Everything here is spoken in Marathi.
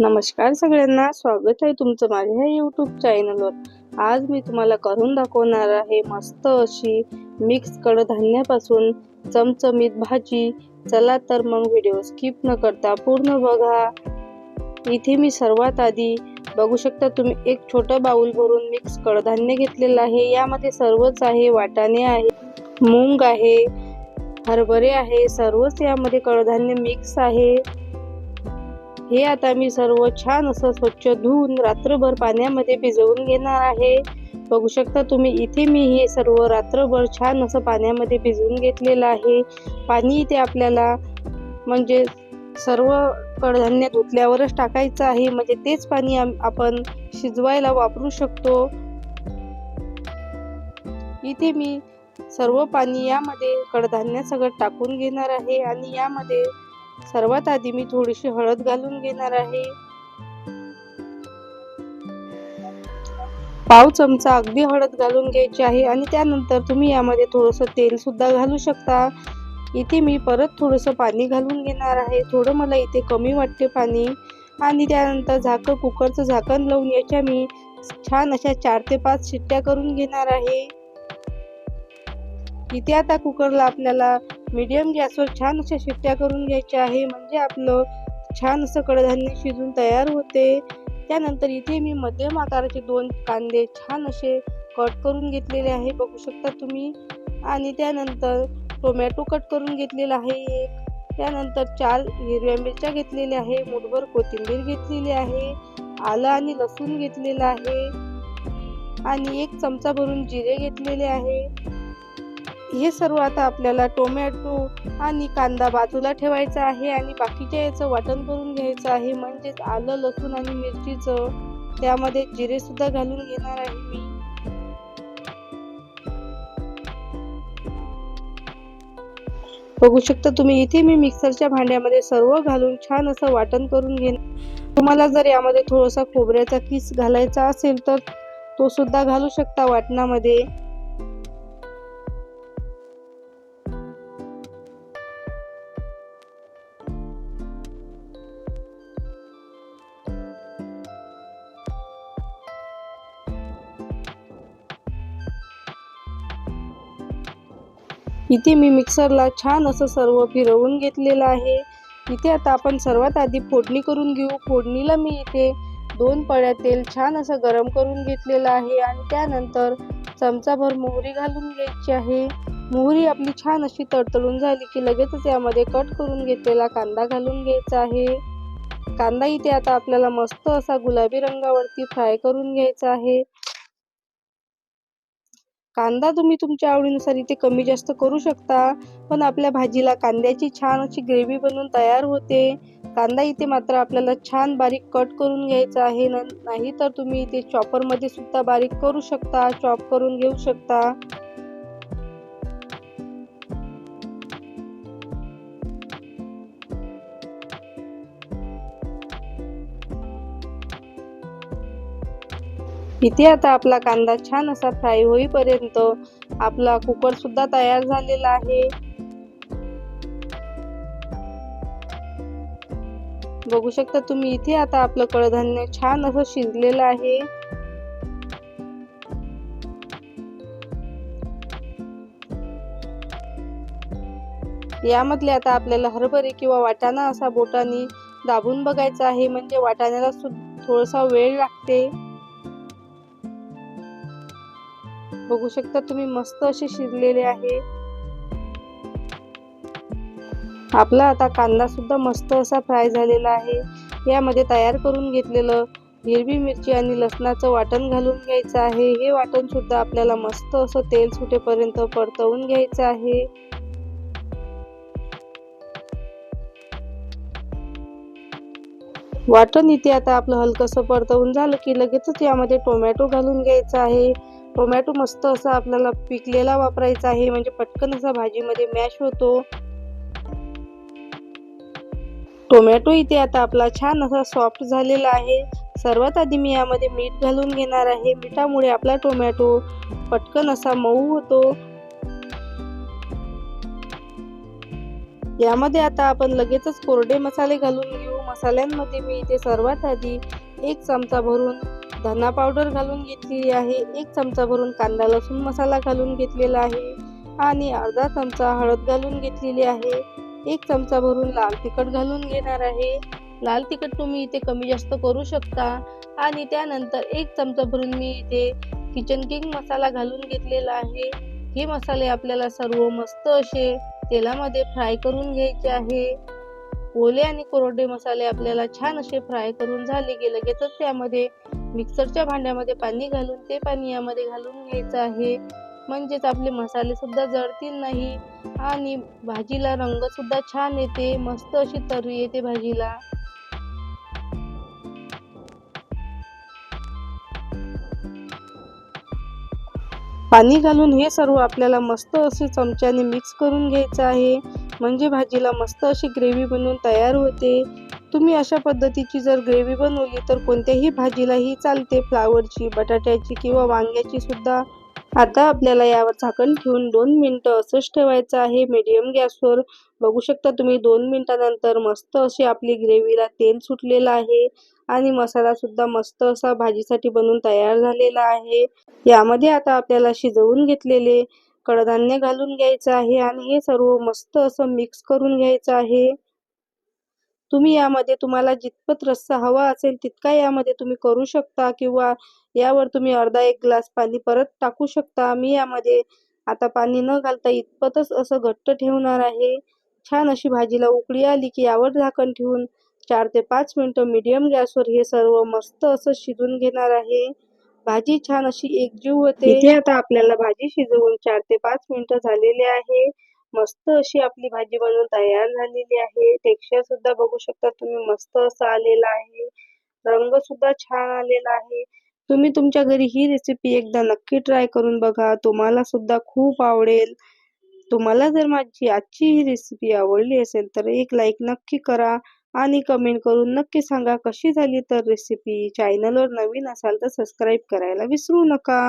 नमस्कार सगळ्यांना स्वागत आहे तुमचं माझ्या ह्या यूट्यूब चॅनलवर आज मी तुम्हाला करून दाखवणार आहे मस्त अशी मिक्स कडधान्यापासून चमचमीत भाजी. चला तर मग व्हिडिओ स्किप न करता पूर्ण बघा. इथे मी सर्वात आधी बघू शकता तुम्ही एक छोटं बाऊल भरून मिक्स कडधान्य घेतलेलं आहे. यामध्ये सर्वच आहे वाटाणे आहे मूंग आहे हरभरे आहे सर्वच यामध्ये कडधान्य मिक्स आहे. हे आता मी सर्व छान असं स्वच्छ धुवून रात्रभर पाण्यामध्ये भिजवून घेणार आहे. बघू शकता तुम्ही इथे मी हे सर्व रात्रभर छान असं पाण्यामध्ये भिजवून घेतलेलं आहे. पाणी इथे आपल्याला म्हणजे सर्व कडधान्य धुतल्यावरच टाकायचं आहे. म्हणजे तेच पाणी आपण शिजवायला वापरू शकतो. इथे मी सर्व पाणी यामध्ये कडधान्य सगळं टाकून घेणार आहे आणि यामध्ये सर्वात आधी मी थोडीशी हळद घालून घेणार आहे. पाव चमचा अगदी हळद घालून घ्यायची आहे आणि त्यानंतर तुम्ही यामध्ये थोडस तेल सुद्धा घालू शकता. इथे मी परत थोडस पाणी घालून घेणार आहे. थोडं मला इथे कमी वाटते पाणी. आणि त्यानंतर झाकण कुकरचं झाकण लावून याच्या मी छान अशा चार ते पाच शिट्ट्या करून घेणार आहे. इथे आता कुकरला आपल्याला मीडियम गॅसवर छान अशा शिट्ट्या करून घ्यायच्या आहे. म्हणजे आपलं छान असं कडधान्य शिजून तयार होते. त्यानंतर इथे मी मध्यम आकाराचे दोन कांदे छान असे कट करून घेतलेले आहे. बघू शकता तुम्ही. आणि त्यानंतर टोमॅटो कट करून घेतलेला आहे एक. त्यानंतर चार हिरव्या मिरच्या घेतलेल्या आहे. मुठभर कोथिंबीर घेतलेली आहे. आलं आणि लसूण घेतलेलं आहे. आणि एक चमचा भरून जिरे घेतलेले आहे. हे सर्व आता आपल्याला टोमॅटो आणि कांदा बाजूला ठेवायचा आहे आणि बाकीच्या याचं वाटण करून घ्यायचं आहे. म्हणजेच आलं लसूण आणि मिरचीचं. त्यामध्ये जिरे सुद्धा घालून घेणार आहे मी. बघू शकता तुम्ही इथे मी मिक्सरच्या भांड्यामध्ये सर्व घालून छान असं वाटण करून घेईन तुम्हाला जर यामध्ये थोडासा खोबऱ्याचा किस घालायचा असेल तर तो सुद्धा घालू शकता वाटणामध्ये. इथे मी मिक्सरला छान असं सर्व फिरवून घेतलेलं आहे. इथे आता आपण सर्वात आधी फोडणी करून घेऊ. फोडणीला मी इथे दोन पळ्या तेल छान असं गरम करून घेतलेलं आहे आणि त्यानंतर चमचाभर मोहरी घालून घ्यायची आहे. मोहरी आपली छान अशी तडतडून झाली की लगेचच यामध्ये कट करून घेतलेला कांदा घालून घ्यायचा आहे. कांदा इथे आता आपल्याला मस्त असा गुलाबी रंगावरती फ्राय करून घ्यायचा आहे. कांदा तुम्ही तुमच्या आवडीनुसार इथे कमी जास्त करू शकता. पण आपल्या भाजीला कांद्याची छान अशी ग्रेव्ही बनवून तयार होते. कांदा इथे मात्र आपल्याला छान बारीक कट करून घ्यायचा आहे. नाही तर तुम्ही इथे चॉपरमध्ये सुद्धा बारीक करू शकता चॉप करून घेऊ शकता. इथे आता आपला कांदा छान असा फ्राय होईपर्यंत आपला कुकर सुद्धा तयार झालेला आहे. बघू शकता तुम्ही इथे आता आपलं कडधान्य छान असं शिजलेलं आहे. यामधले आता आपल्याला हरभरे किंवा वाटाणा असा बोटाने दाबून बघायचा आहे. म्हणजे वाटाण्याला थोडासा वेळ लागते. बघू शकता तुम्ही मस्त असे शिजलेले आहे. आपला आता कांदा सुद्धा मस्त असा फ्राय झालेला आहे. यामध्ये तयार करून घेतलेलं हिरवी मिरची आणि लसणाचं वाटण घालून घ्यायचं आहे. हे वाटण सुद्धा आपल्याला मस्त असं तेल सुटेपर्यंत परतवून घ्यायचं आहे. वाटण इथे आता आपलं हलकसं परतवून झालं की लगेचच यामध्ये टोमॅटो घालून घ्यायचा आहे. टोमॅटो मस्त असा आपल्याला पिकलेला वापरायचा आहे. म्हणजे पटकन असा भाजीमध्ये मॅश होतो. टोमॅटो इथे आता आपला छान असा सॉफ्ट झालेला आहे. सर्वात आधी मी यामध्ये मीठ घालून घेणार आहे. मिठामुळे आपला टोमॅटो पटकन असा मऊ होतो. यामध्ये आता आपण लगेचच कोरडे मसाले घालून घेऊ. मसाल्यांमध्ये मी इथे सर्वात आधी एक चमचा भरून धना पावडर घालून घेतलेली आहे. एक चमचा भरून कांदा लसूण मसाला घालून घेतलेला आहे आणि अर्धा चमचा हळद घालून घेतलेली आहे. एक चमचा भरून लाल तिखट घालून घेणार आहे. लाल तिखट तुम्ही इथे कमी जास्त करू शकता. आणि त्यानंतर एक चमचा भरून मी इथे किचन किंग मसाला घालून घेतलेला आहे. हे मसाले आपल्याला सर्व मस्त असे तेलामध्ये फ्राय करून घ्यायचे आहे. ओले आणि कोरडे मसाले आपल्याला छान असे फ्राय करून झाले की लगेचच त्यामध्ये मिक्सरच्या भांड्यामध्ये पाणी घालून ते पाणी यामध्ये घालून घ्यायचं आहे. म्हणजेच आपले मसाले सुद्धा जळतील नाही आणि भाजीला रंग सुद्धा छान येते मस्त अशी तर्री येते भाजीला. पाणी घालून हे सर्व आपल्याला मस्त असे चमच्याने मिक्स करून घ्यायचं आहे. म्हणजे भाजीला मस्त अशी ग्रेव्ही बनवून तयार होते. तुम्ही अशा पद्धतीची जर ग्रेव्ही बनवली तर कोणत्याही भाजीलाही चालते. फ्लावरची बटाट्याची किंवा वांग्याची सुद्धा. आता आपल्याला यावर झाकण ठेवून दोन मिनटं असंच ठेवायचं आहे. मीडियम गॅसवर. बघू शकता तुम्ही दोन मिनटानंतर मस्त अशी आपली ग्रेव्हीला तेल सुटलेलं आहे. आणि मसाला सुद्धा मस्त असा भाजीसाठी बनवून तयार झालेला आहे. यामध्ये आता आपल्याला शिजवून घेतलेले कडधान्य घालून घ्यायचं आहे. आणि हे सर्व मस्त असं मिक्स करून घ्यायचं आहे. तुम्ही यामध्ये तुम्हाला जितपत रस्सा हवा असेल तितका यामध्ये तुम्ही करू शकता किंवा यावर तुम्ही अर्धा एक ग्लास पाणी परत टाकू शकता. मी यामध्ये आता पाणी न घालता इतपतच असं घट्ट ठेवणार आहे. छान अशी भाजीला उकळी आली की यावर झाकण ठेवून चार ते पाच मिनटं मीडियम गॅसवर हे सर्व मस्त असं शिजून घेणार आहे. भाजी छान अशी एकजीव होते. इथे आता आपल्याला भाजी शिजवून चार ते पाच मिनिटं झालेले आहे. मस्त अशी आपली भाजी बनवून तयार झालेली आहे. टेक्स्चर सुद्धा बघू शकता तुम्ही मस्त असा आलेला आहे. रंग सुद्धा छान आलेला आहे. तुम्ही तुमच्या घरी ही रेसिपी एकदा नक्की ट्राय करून बघा. तुम्हाला सुद्धा खूप आवडेल. तुम्हाला जर माझी आजची ही रेसिपी आवडली असेल तर एक लाईक नक्की करा आणि कमेंट करून नक्की सांगा कशी झाली तर रेसिपी चॅनलवर नवीन असाल तर सबस्क्राईब करायला विसरू नका.